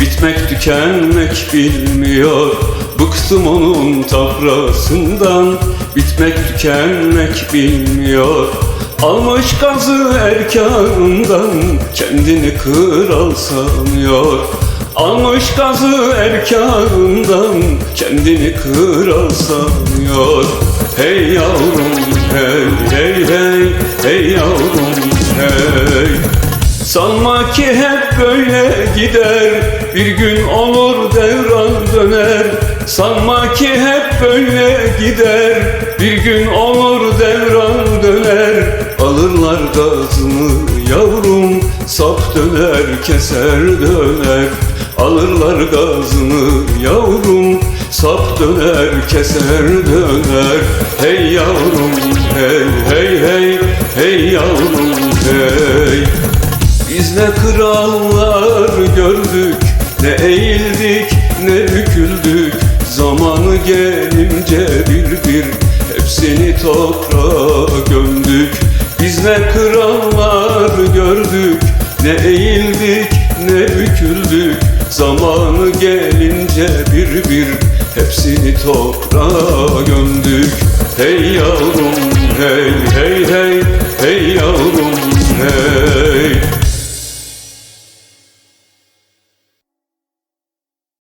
Bitmek tükenmek bilmiyor. Bıktım onun tavrasından Bitmek tükenmek bilmiyor. Almış gazı erkanından Kendini kral sanıyor. Almış gazı erkanından Kendini kral sanıyor. Hey yavrum hey hey hey. Hey yavrum hey Sanma ki hep böyle gider. Bir gün olur devran döner. Sanma ki hep böyle gider. Bir gün olur devran döner. Alırlar gazını yavrum Sap döner keser döner. Alırlar gazını yavrum Sap döner keser döner. Hey yavrum hey hey hey. Hey yavrum hey biz ne krallar gördük Ne eğildik ne büküldük. Zamanı gelince bir bir Hepsini toprağa gömdük. Biz ne krallar gördük Ne eğildik ne büküldük. Zamanı gelince bir bir Hepsini toprağa gömdük. Hey yavrum hey hey hey Hey yavrum hey